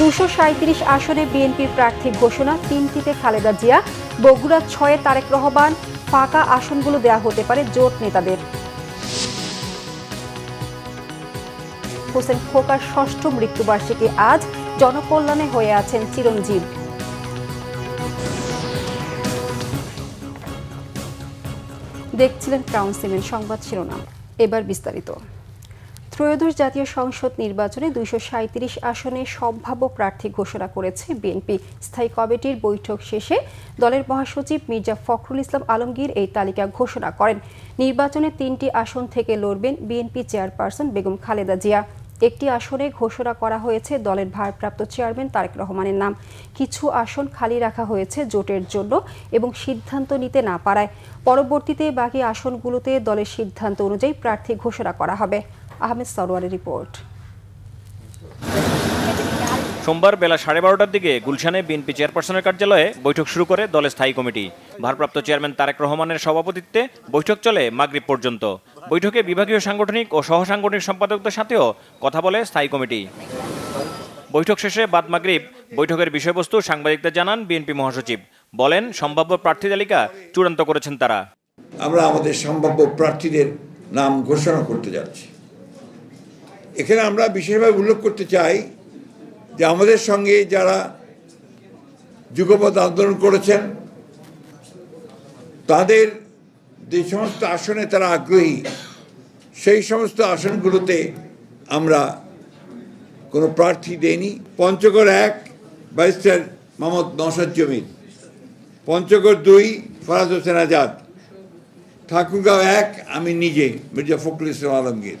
দুশো সাঁত্রিশ আসনে বিএনপির প্রার্থী ঘোষণা, তিনটিতে খালেদা জিয়া। বগুড়া ছয়ে তারেক রহমান, ফাঁকা আসনগুলো দেয়া হতে পারে জোট নেতাদের। হোসেন খোকার ষষ্ঠ মৃত্যুবার্ষিকী আজ জনকল্যাণে হয়ে আছেন চিরঞ্জীব। দেখছিলেন ক্রাউন সিমেন্ট সংবাদ শিরোনাম। এবার বিস্তারিত। ত্রয়োদশ জাতীয় সংসদ নির্বাচনে দুইশো সাঁত্রিশ আসনে সম্ভাব্য প্রার্থী ঘোষণা করেছে বিএনপি। স্থায়ী কমিটির বৈঠক শেষে দলের মহাসচিব মির্জা ফখরুল ইসলাম আলমগীর এই তালিকা ঘোষণা করেন। নির্বাচনে তিনটি আসন থেকে লড়বেন বিএনপি চেয়ারপারসন বেগম খালেদা জিয়া। একটি আসনে ঘোষণা করা হয়েছে দলের ভারপ্রাপ্ত চেয়ারম্যান তারেক রহমানের নাম। কিছু আসন খালি রাখা হয়েছে জোটের জন্য এবং সিদ্ধান্ত নিতে না পারায়। পরবর্তীতে বাকি আসনগুলোতে দলের সিদ্ধান্ত অনুযায়ী প্রার্থী ঘোষণা করা হবে। আহমেদ সরোয়ারের রিপোর্ট। সোমবার বেলা সাড়ে বারোটার দিকে গুলশানে বিএনপি চেয়ারপারসনের কার্যালয়ে বৈঠক শুরু করে দলের স্থায়ী কমিটি। ভারপ্রাপ্ত চেয়ারম্যান তারেক রহমানের সভাপতিত্বে বৈঠক চলে মাগরিব পর্যন্ত। বৈঠকে বিভাগীয় সাংগঠনিক ও সহসাংগঠনিক সম্পাদকদের সাথেও কথা বলে স্থায়ী কমিটি। বৈঠক শেষে বাদ মাগরিব বৈঠকের বিষয়বস্তু সাংবাদিকদের জানান বিএনপি মহাসচিব। বলেন সম্ভাব্য প্রার্থী তালিকা চূড়ান্ত করেছেন তারা। আমরা আমাদের সম্ভাব্য প্রার্থীদের নাম ঘোষণা করতে যাচ্ছি। এখানে আমরা বিশেষভাবে উল্লেখ করতে চাই যে আমাদের সঙ্গে যারা যুগপথ আন্দোলন করেছেন, তাদের যে সমস্ত আসনে তারা আগ্রহী, সেই সমস্ত আসনগুলোতে আমরা কোনো প্রার্থী দেইনি। পঞ্চগড় এক ব্যারিস্টার মোহাম্মদ নসাদ জমির। পঞ্চগড় দুই, ফরাজ হোসেন আজাদ। ঠাকুরগাঁও এক, আমি নিজে, মির্জা ফখরুল ইসলাম আলমগীর।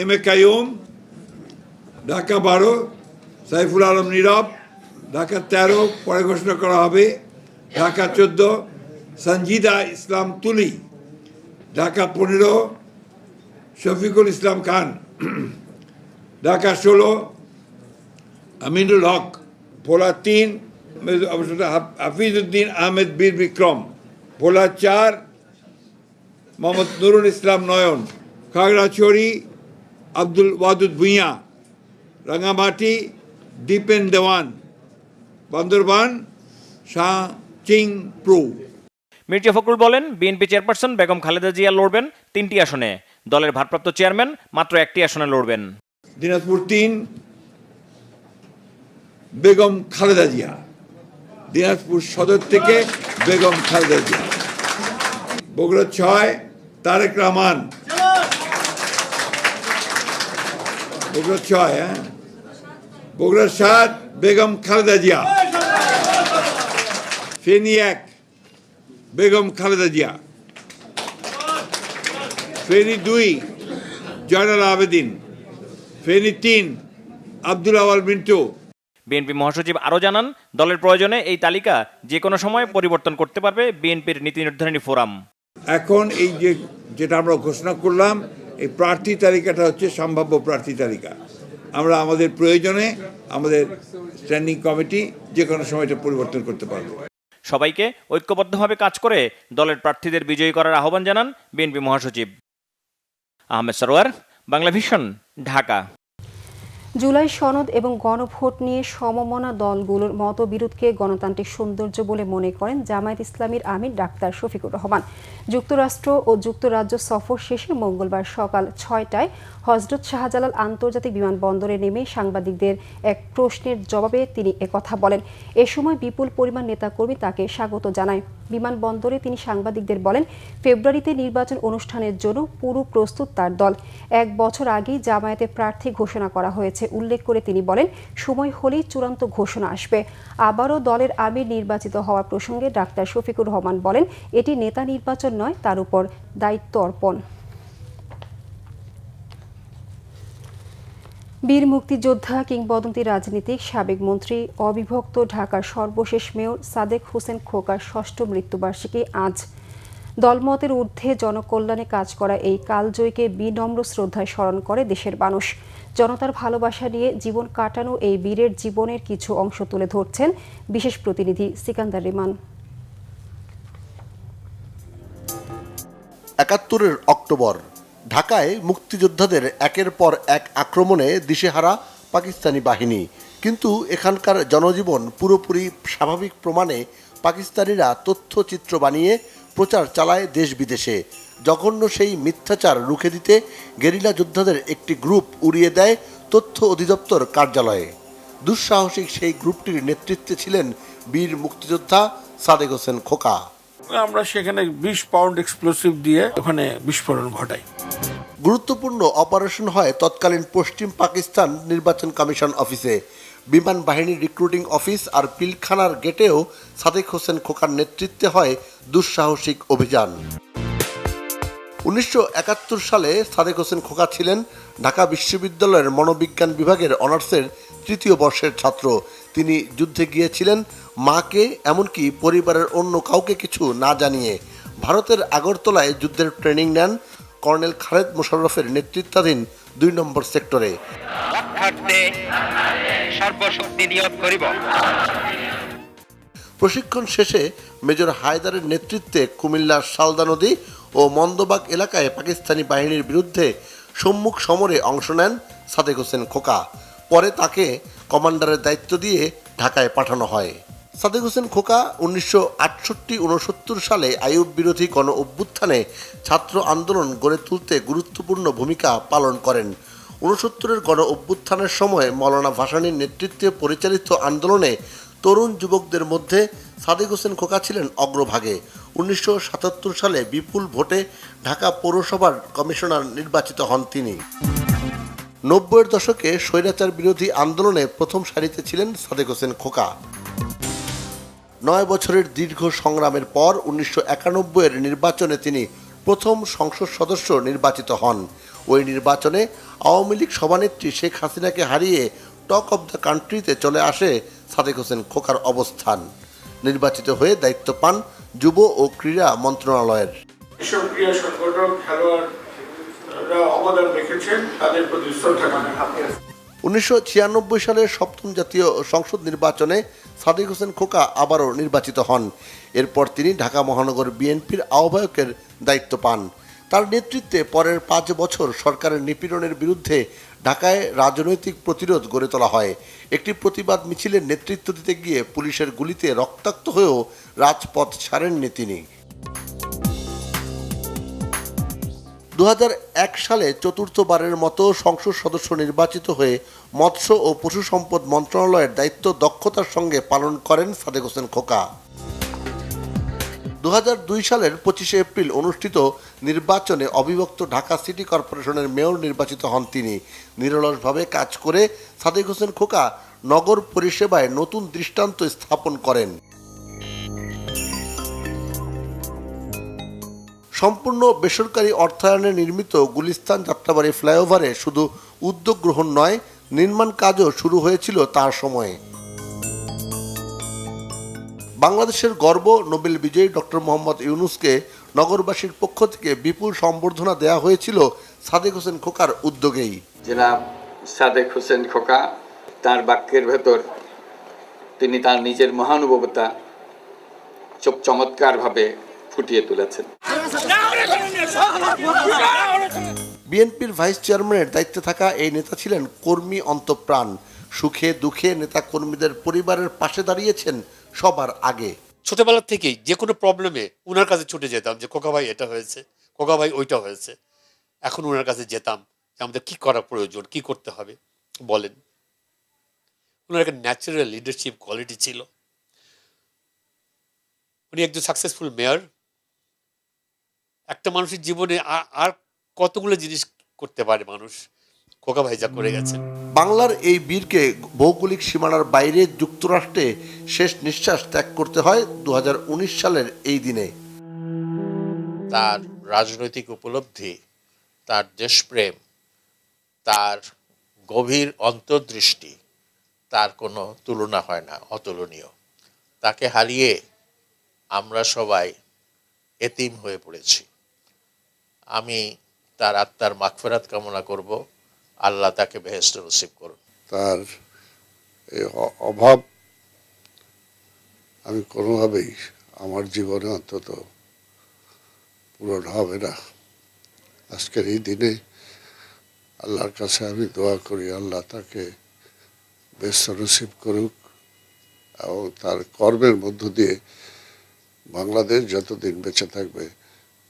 এম এ কাইম ঢাকা বারো সাইফুল আলম নীরব ঢাকা তেরো পরে ঘোষণা করা হবে। ঢাকা চোদ্দ সঞ্জিদা ইসলাম তুলি ঢাকা পনেরো শফিকুল ইসলাম খান ঢাকা ষোলো আমিনুল হক ভোলা তিন হাফিজউদ্দিন আহমেদ বীর বিক্রম ভোলা চার মোহাম্মদ নুরুল ইসলাম নয়ন, খাগড়াছড়ি আব্দুল ওয়াদুদ ভুঁইয়া রাঙামাটি দীপেন দেওয়ান বান্দরবান শাহ চিং প্রু। মির্জা ফখরুল বলেন বিএনপি চেয়ারপারসন বেগম খালেদা জিয়া লড়বেন তিনটি আসনে। দলের ভারপ্রাপ্ত চেয়ারম্যান মাত্র একটি আসনে লড়বেন। দিনাজপুর তিন বেগম খালেদা জিয়া। দিনাজপুর সদর থেকে বেগম খালেদা জিয়া। বগুড়া ছয় তারেক রহমান বগুড়া ছয় হ্যাঁ বগুড়া সাত বেগম খালেদা জিয়া। ফেনী এক বেগম খালেদা জিয়া। ফেনী দুই জয়নাল আবেদিন। ফেনী তিন আব্দুল আওয়াল মিন্টু। বিএনপি মহাসচিব আরও জানান দলের প্রয়োজনে এই তালিকা যে কোনো সময় পরিবর্তন করতে পারবে বিএনপির নীতি নির্ধারণী ফোরাম। এখন এই যে যেটা আমরা ঘোষণা করলাম এই প্রার্থী তালিকাটা হচ্ছে সম্ভাব্য প্রার্থী তালিকা। আমরা আমাদের প্রয়োজনে আমাদের স্ট্যান্ডিং কমিটি যে কোনো সময় এটা পরিবর্তন করতে পারব। সবাইকে ঐক্যবদ্ধভাবে কাজ করে দলের প্রার্থীদের বিজয়ী করার আহ্বান জানান বিএনপি মহাসচিব আহমেদ সরোয়ার বাংলা ভিশন ঢাকা। জুলাই সনদ এবং গণভোট নিয়ে সমমনা দলগুলোর মতবিরোধকে গণতান্ত্রিক সৌন্দর্য বলে মনে করেন জামায়াত ইসলামীর আমির ডাক্তার শফিকুর রহমান। যুক্তরাষ্ট্র ও যুক্তরাজ্য সফর শেষে মঙ্গলবার সকাল ছয়টায় হজরত শাহজালাল আন্তর্জাতিক বিমানবন্দরে নেমে সাংবাদিকদের এক প্রশ্নের জবাবে তিনি একথা বলেন, এ সময় বিপুল পরিমাণ নেতাকর্মী তাকে স্বাগত জানায় বিমানবন্দরে তিনি সাংবাদিকদের বলেন, ফেব্রুয়ারিতে নির্বাচন অনুষ্ঠানের জন্য পুরো প্রস্তুত তার দল। এক বছর আগেই জামায়াতে প্রার্থী ঘোষণা করা হয়েছে। উল্লেখ করে তিনি বলেন, সময় হলেই চূড়ান্ত ঘোষণা আসবে। আবারও দলের আমির নির্বাচিত হওয়ার প্রসঙ্গে ডাক্তার শফিকুর রহমান বলেন, এটি নেতা নির্বাচন নয়, তার উপর দায়িত্ব অর্পণ। বীর মুক্তিযোদ্ধা কিংবদন্তি রাজনীতিক, সাবেক মন্ত্রী, অবিভক্ত ঢাকার সর্বশেষ মেয়র সাদেক হোসেন খোকার ষষ্ঠ মৃত্যুবার্ষিকী আজ। দলমতের ঊর্ধ্বে জনকল্যাণে কাজ করা এই কালজয়ীকে বিনম্র শ্রদ্ধায় স্মরণ করে দেশের মানুষ। জনতার ভালোবাসা নিয়ে জীবন কাটানো এই বীরের জীবনের কিছু অংশ তুলে ধরছেন বিশেষ প্রতিনিধি সিকান্দার রিমান। একাত্তরের অক্টোবর ঢাকায় মুক্তিযোদ্ধাদের একের পর এক আক্রমণে দিশেহারা পাকিস্তানি বাহিনী। কিন্তু এখানকার জনজীবন পুরোপুরি স্বাভাবিক প্রমাণে পাকিস্তানিরা তথ্যচিত্র বানিয়ে প্রচার চালায় দেশ বিদেশে জঘন্য সেই মিথ্যাচার রুখে দিতে গেরিলা যোদ্ধাদের একটি গ্রুপ উড়িয়ে দেয় তথ্য অধিদপ্তর কার্যালয়ে। দুঃসাহসিক সেই গ্রুপটির নেতৃত্বে ছিলেন বীর মুক্তিযোদ্ধা সাদেক হোসেন খোকা। আমরা সেখানে বিশ পাউন্ড এক্সপ্লোসিভ দিয়ে ওখানে বিস্ফোরণ ঘটাই। গুরুত্বপূর্ণ অপারেশন হয় তৎকালীন পশ্চিম পাকিস্তান নির্বাচন কমিশন অফিসে। বিমান বাহিনীর রিক্রুটিং অফিস আর পিলখানার গেটেও সাদেক হোসেন খোকার নেতৃত্বে হয় দুঃসাহসিক অভিযান। উনিশশো একাত্তর সালে সাদেক হোসেন খোকা ছিলেন ঢাকা বিশ্ববিদ্যালয়ের মনোবিজ্ঞান বিভাগের অনার্সের তৃতীয় বর্ষের ছাত্র। তিনি যুদ্ধে গিয়েছিলেন মাকে এমনকি পরিবারের অন্য কাউকে কিছু না জানিয়ে। ভারতের আগরতলায় যুদ্ধের ট্রেনিং নেন কর্নেল খালেদ মোশাররফের নেতৃত্বাধীন দুই নম্বর সেক্টরে। সর্বশক্তি নিয়োগ করিব। প্রশিক্ষণ শেষে মেজর হায়দারের নেতৃত্বে কুমিল্লার শালদা নদী ও মন্দবাগ এলাকায় পাকিস্তানি বাহিনীর বিরুদ্ধে সম্মুখ সমরে অংশ নেন সাদেক হোসেন খোকা। পরে তাকে কমান্ডারের দায়িত্ব দিয়ে ঢাকায় পাঠানো হয়। সাদেক হোসেন খোকা উনিশশো আটষট্টি উনসত্তর সালে আইয়ুব বিরোধী গণ অভ্যুত্থানে ছাত্র আন্দোলন গড়ে তুলতে গুরুত্বপূর্ণ ভূমিকা পালন করেন। উনসত্তরের গণ অভ্যুত্থানের সময় মৌলানা ভাসানীর নেতৃত্বে পরিচালিত আন্দোলনে তরুণ যুবকদের মধ্যে সাদেক হোসেন খোকা ছিলেন অগ্রভাগে। উনিশশো সাতাত্তর সালে বিপুল ভোটে ঢাকা পৌরসভার কমিশনার নির্বাচিত হন তিনি। নব্বইয়ের দশকে স্বৈরাচার বিরোধী আন্দোলনে প্রথম সারিতে ছিলেন সাদেক হোসেন খোকা। নয় বছরের দীর্ঘ সংগ্রামের পর উনিশশো একানব্বইয়ের নির্বাচনে তিনি প্রথম সংসদ সদস্য নির্বাচিত হন। ওই নির্বাচনে আওয়ামী লীগ সভানেত্রী শেখ হাসিনাকে হারিয়ে টক অব দ্য কান্ট্রিতে চলে আসে সাদেক হোসেন খোকার অবস্থান। নির্বাচিত হয়ে দায়িত্ব পান যুব ও ক্রীড়া মন্ত্রণালয়ের। খেলোয়াড়রা অবদান রেখেছেন, তাদের প্রতি শ্রদ্ধা উনিশশো সালের সপ্তম জাতীয় সংসদ নির্বাচনে সাদেক হোসেন খোকা আবারও নির্বাচিত হন। এরপর তিনি ঢাকা মহানগর বিএনপির আহ্বায়কের দায়িত্ব পান। তার নেতৃত্বে পরের পাঁচ বছর সরকারের নিপীড়নের বিরুদ্ধে ঢাকায় রাজনৈতিক প্রতিরোধ গড়ে তোলা হয়। একটি প্রতিবাদ মিছিলের নেতৃত্ব দিতে গিয়ে পুলিশের গুলিতে রক্তাক্ত হয়েও রাজপথ ছাড়েননি তিনি। দু হাজার এক সালে চতুর্থবারের মতো সংসদ সদস্য নির্বাচিত হয়ে মৎস্য ও পশু সম্পদ মন্ত্রণালয়ের দায়িত্ব দক্ষতার সঙ্গে পালন করেন সাদেক হোসেন খোকা। দু হাজার দুই সালের পঁচিশে এপ্রিল অনুষ্ঠিত নির্বাচনে অবিভক্ত ঢাকা সিটি কর্পোরেশনের মেয়র নির্বাচিত হন তিনি। নিরলসভাবে কাজ করে সাদেক হোসেন খোকা নগর পরিষেবায় নতুন দৃষ্টান্ত স্থাপন করেন। সম্পূর্ণ বেসরকারি অর্থায়নে নির্মিত গুলিস্তান যাত্রাবাড়ি ফ্লাইওভারে শুধু উদ্যোগ গ্রহণ নয়, নির্মাণ কাজও শুরু হয়েছিল তার সময়ে। বাংলাদেশের গর্ব নোবেল বিজয়ী ডক্টর মোহাম্মদ ইউনুসকে নগরবাসীর পক্ষ থেকে বিপুল সম্বর্ধনা দেওয়া হয়েছিল সাদেক হোসেন খোকার উদ্যোগেই। জনাব সাদেক হোসেন খোকা, তার বাক্যের ভেতর তিনি তার নিজের মহানুভবতা চমৎকারভাবে ফুটিয়ে তুলেছেন। বিএনপির ভাইস চেয়ারম্যানের দায়িত্বে থাকা এই নেতা ছিলেন কর্মী অন্তপ্রাণ। সুখে দুঃখে নেতা কর্মীদের পরিবারের পাশে দাঁড়িয়েছেন সবার আগে। ছোটবেলা থেকেই যে কোনো প্রবলেমে ওনার কাছে ছুটে যেতাম যে কোকা ভাই, এটা হয়েছে। কোকা ভাই, ওইটা হয়েছে। এখন ওনার কাছে যেতাম যে, আমাদের কি করা প্রয়োজন? কি করতে হবে? বলেন। ওনার একটা ন্যাচারাল লিডারশিপ কোয়ালিটি ছিল। উনি একজন সাকসেসফুল মেয়র একটা মানুষের জীবনে আর কতগুলো জিনিস করতে পারে মানুষ? খোকা ভাই যা করে গেছেন। বাংলার এই বীরকে ভৌগোলিক সীমানার বাইরে যুক্তরাষ্ট্রে শেষ নিঃশ্বাস ত্যাগ করতে হয় দু সালের এই দিনে। তার রাজনৈতিক উপলব্ধি তার দেশপ্রেম তার গভীর অন্তর্দৃষ্টি তার কোনো তুলনা হয় না অতুলনীয়। তাকে হারিয়ে আমরা সবাই এতিম হয়ে পড়েছি। আমি তার আত্মার মাগফেরাত কামনা করব। আল্লাহ তাকে বেহেস্ত নসিব করুন। তার এই অভাব আমি কোনোভাবেই আমার জীবনে অন্তত পূরণ হবে না। আজকের এই দিনে আল্লাহর কাছে আমি দোয়া করি, আল্লাহ তাকে ব্যস্ত নসিব করুক এবং তার কর্মের মধ্য দিয়ে বাংলাদেশ যতদিন বেঁচে থাকবে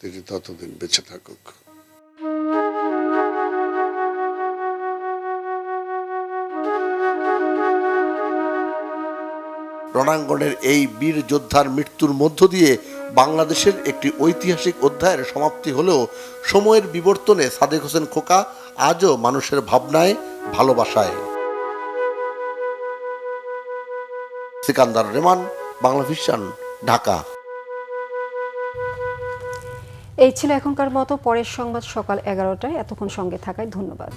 তিনি ততদিন বেঁচে থাকুক। রণাঙ্গনের এই বীর যোদ্ধার মৃত্যুর মধ্য দিয়ে বাংলাদেশের একটি ঐতিহাসিক অধ্যায়ের সমাপ্তি হলেও সময়ের বিবর্তনে সাদেক হোসেন খোকা আজও মানুষের ভাবনায়, ভালোবাসায়। সিকান্দার রেমান বাংলা ভিশন ঢাকা। এই ছিল এখনকার মতো পরের সংবাদ সকাল এগারোটায়। এতক্ষণ সঙ্গে থাকায় ধন্যবাদ।